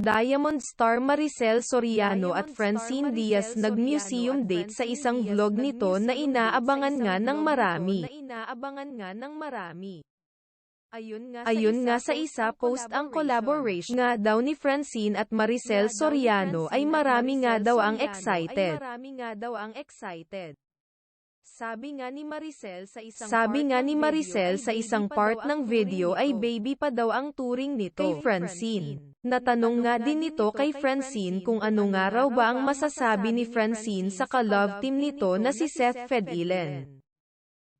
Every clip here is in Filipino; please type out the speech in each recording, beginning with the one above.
Diamond star Maricel Soriano at Diamond star Francine Maricel Diaz nag-museum Soriano at date sa Francine isang Diaz vlog nito nag-museum na date sa inaabangan isang nga ng vlog nito marami. na inaabangan nga ng marami. Ayun nga Ayun sa nga isa sa isa post ang collaboration nga daw ni Francine at Maricel Soriano ay Francine at marami nga Maricel daw ang Soriano excited. Ay marami nga daw ang excited. Sabi nga ni Maricel sa isang Sabi part nga ng ni video Maricel ay sa baby isang pa part daw ang ng turing video ay nito. baby pa daw ang turing nito Kay Francine. Natanong nga din nito kay Francine kung ano nga raw ba ang masasabi ni Francine sa ka-love team nito na si Seth Fedilen.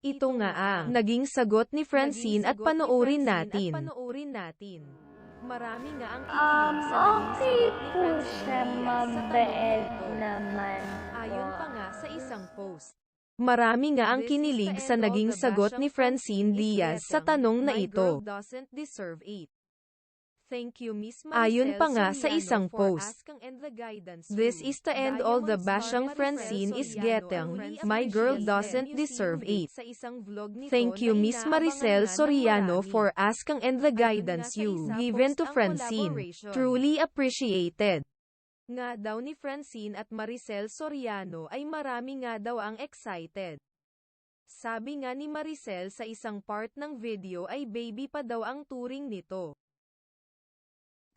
Ito nga ang naging sagot ni Francine at panoorin natin. panoorin natin. Marami nga ang Um, okay po siya, mabait naman Ayon pa nga sa isang post. Marami nga ang kinilig the sa naging the sagot ni Francine Diaz sa tanong na ito. Thank you Miss Ayon pa nga sa isang post. the This is to end all the bashang Francine is getting. My girl doesn't deserve it. Thank you Miss Maricel Soriano for asking and the guidance you given to Francine. Truly appreciated. Nga daw ni Francine at Maricel Soriano ay marami nga daw ang excited. Sabi nga ni Maricel sa isang part ng video ay baby pa daw ang turing nito.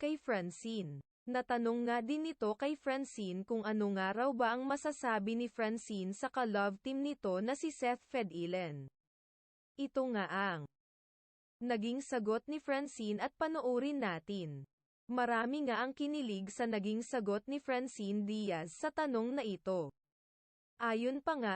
Kay Francine. Natanong nga din nito kay Francine kung ano nga raw ba ang masasabi ni Francine sa ka-love team nito na si Seth Fedilen. Ito nga ang naging sagot ni Francine at panoorin natin. Marami nga ang kinilig sa naging sagot ni Francine Diaz sa tanong na ito. Ayon pa nga